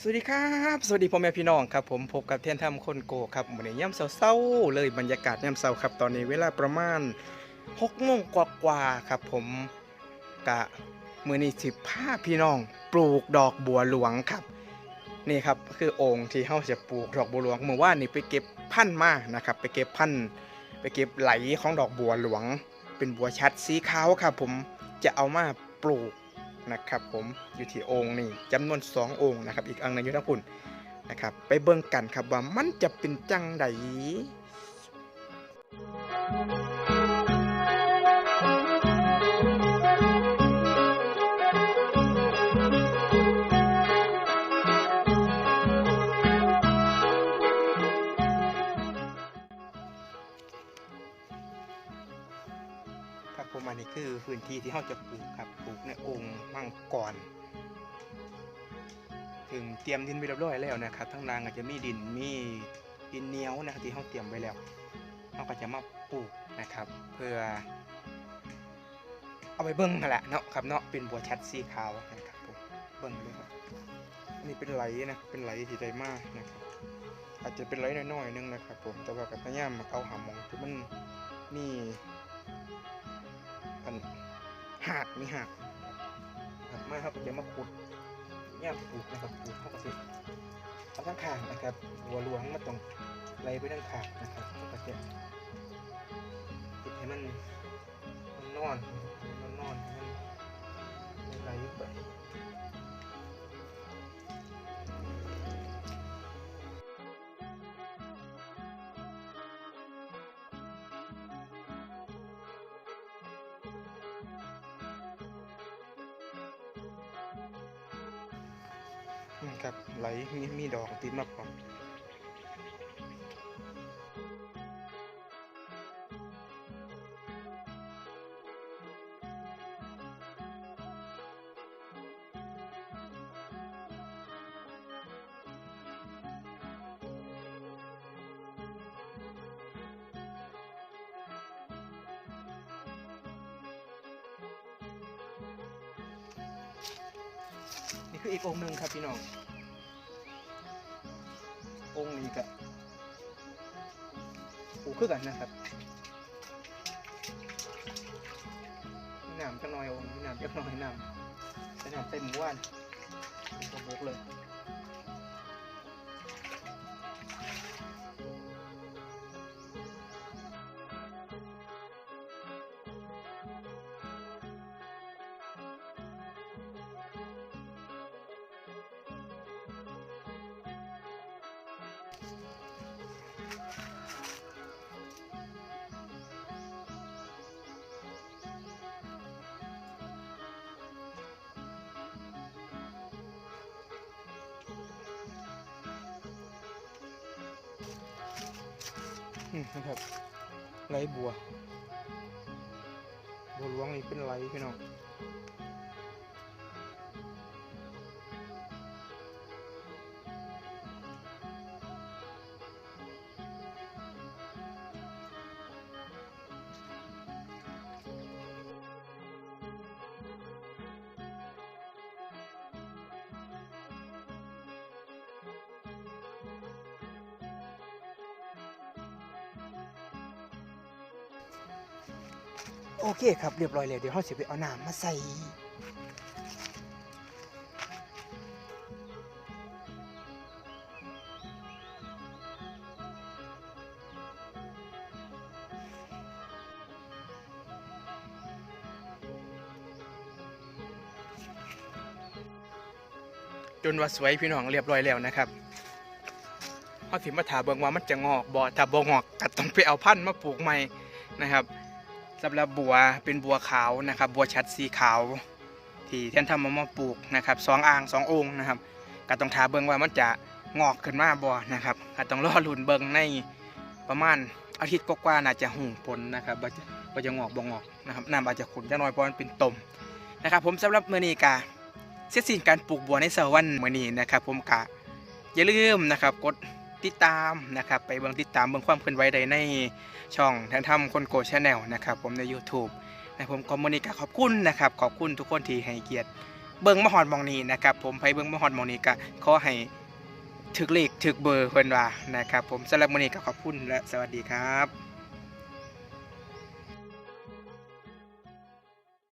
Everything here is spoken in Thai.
สวัสดีครับสวัสดีพ่อแม่พี่น้องครับผมพบกับเทียนทำคนโกครับวันนี้ย่ำเศร้าๆเลยบรรยากาศย่ำเศร้าครับตอนนี้เวลาประมาณ6โมงกว่าๆครับผมกะมือนี้สิพาพี่น้อง ปลูกดอกบัวหลวงครับ นี่ครับคือองค์ที่เฮาจะปลูกดอกบัวหลวงเมื่อว่านนี่ไปเก็บพันธุ์มานะครับ ไปเก็บพันธุ์ไปเก็บไหลของดอกบัวหลวง เป็นบัวชัดสีขาวครับผมจะเอามาปลูก นะครับผมอยู่ที่องค์นี่จำนวน 2 องค์นะครับอีกอันหนึงอยู่ทั้งพุ่นนะครับไปเบิ่งกันครับว่ามันจะเป็นจังใด มอันนี้คือพื้นที่ที่เราจะปลูกครับปลูกในองค์มังกรถึงเตรียมดินไปเรียบร้อยแล้วนะครับทั้งรางอาจจะมีดินมีดินเหนียวนะครับที่เราเตรียมไว้แล้วเราก็จะมาปลูกนะครับ เพื่อ เอาไปเบิ้งนั่นแหละเนาะครับเนาะเป็นบัวชัดสีขาวนะครับผมเบิ้งเลยครับอันนี้เป็นไหลนะเป็นไหลที่ได้มากนะครับ อาจจะเป็นไหลน้อยๆนึงนะครับ ผมแต่ว่ากับพยายามเอาหามองที่มันมี หักมีหักหักมากครับจะมาขุดเนี่ยปลูกนะครับปลูกเข้ากับสิเอาทั้งขางนะครับ หัวหลวงมาตรงไหลไปทั้งขางนะครับก็จะติดให้มันมันนอนมันนอนให้มันไหลไป ครับไหลมีมีดอกติดมาพร้อม นี่คืออีกองค์หนึ่งครับพี่น้อง องค์นี้ก็ปลูกคือกันนะครับน้ำจักน้อยองค์น้ำจักน้อยน้ำเป็นน้ำเต็มว่านเป็นกระบอกเลย นะครับไรบัว บัวหลวงนี่เป็นไรพี่น้อง โอเคครับเรียบร้อยแล้วเดี๋ยวเราจะไปเอาน้ำมาใส่จนว่าสวยพี่น้องเรียบร้อยแล้วนะครับเขาถิมาถาเบิงว่ามันจะงอกบ่อถ้าบ่งอกก็ต้องไปเอาพันธุ์มาปลูกใหม่นะครับ สำหรับบัวเป็นบัวขาวนะครับ บัวชัดสีขาว ที่ท่านทำมามาปลูกนะครับสองอ่างสององค์นะครับก็ต้องถาเบิ่งว่ามันจะงอกขึ้นมาบ่นะครับก็ต้องรอลุ้นเบิ่งในประมาณอาทิตย์กว่าๆน่าจะหูผลนะครับว่าจะว่าจะงอกบ่งอกนะครับน้ำอาจจะขุ่นจะน้อยเพราะมันเป็นตมนะครับ ผมสำหรับเมื้อนี้กาเสร็จสิ้นการปลูกบัวในเสาร์วันมื้อนี้นะครับ ผมกะอย่าลืมนะครับกด ติดตามนะครับไปเบิ่งติดตามเบิ่งความเคลื่อนไหวใดในช่องทางทำคนโกชาแนลนะครับผมใน YouTube นะผมคอมมูนิกาขอบคุณนะครับขอบคุณทุกคนที่ให้เกียรติเบิ่งมหอดมองนี้นะครับผมไปเบิ่งมหอดมองนี้ก็ขอให้ถึกเลขถึกเบอร์เพื่อนว่านะครับผมสำหรับมื้อนี้ก็ขอบคุณและสวัสดีครับ